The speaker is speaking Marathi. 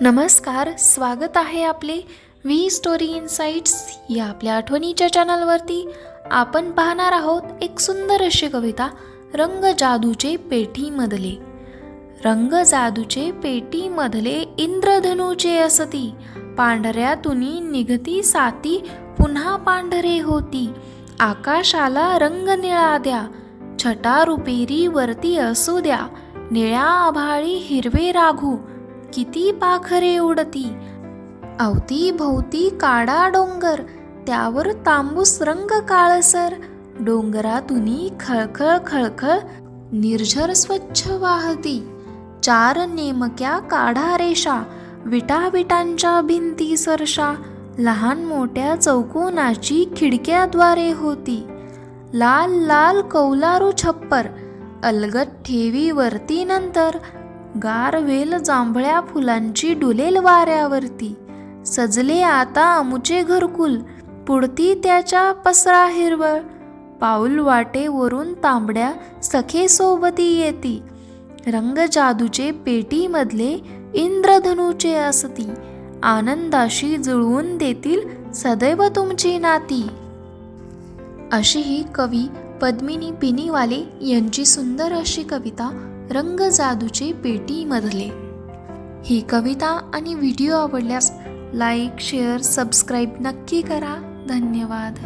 नमस्कार स्वागत आहे आपले व्ही स्टोरी इन्साइट्स या आपल्या आठवणीच्या चॅनलवरती. आपण पाहणार आहोत एक सुंदर अशी कविता रंग जादूचे पेठीमधले रंग जादूचे पेटीमधले इंद्रधनुचे असती पांढऱ्या तुनी निघती साती पुन्हा पांढरे होती. आकाशाला रंग निळा द्या छटा रुपेरी वरती असू द्या निळ्या आभाळी हिरवे राघू किती पाखरे उडती. अवती भोवती काडा डोंगर त्यावर तांबूस रंग काळसर. डोंगरातुनी खळखळ खळखळ निर्झर स्वच्छ वाहती. चार नेमक्या काढा रेषा विटा विटांच्या भिंती सरशा. लहान मोठ्या चौकोनाची खिडक्याद्वारे होती. लाल लाल कौलारू छप्पर अलगत ठेवी वरती नंतर गार वेल जांभळ्या फुलांची डुलेल वाऱ्यावरती. सजले आता अमुचे घरकुल पुढती त्याच्या पसरा हिरवळ. पाऊल वाटेवरून तांबड्या सखे सोबती येती. रंग जादूचे पेटीमधले इंद्रधनुचे असती. आनंदाशी जुळवून देतील सदैव तुमची नाती. अशी ही कवी पद्मिनी पिनीवाले यांची सुंदर अशी कविता रंग जादूचे पेटीमधले ही कविता आणि व्हिडिओ आवडल्यास लाईक शेअर सबस्क्राईब नक्की करा. धन्यवाद.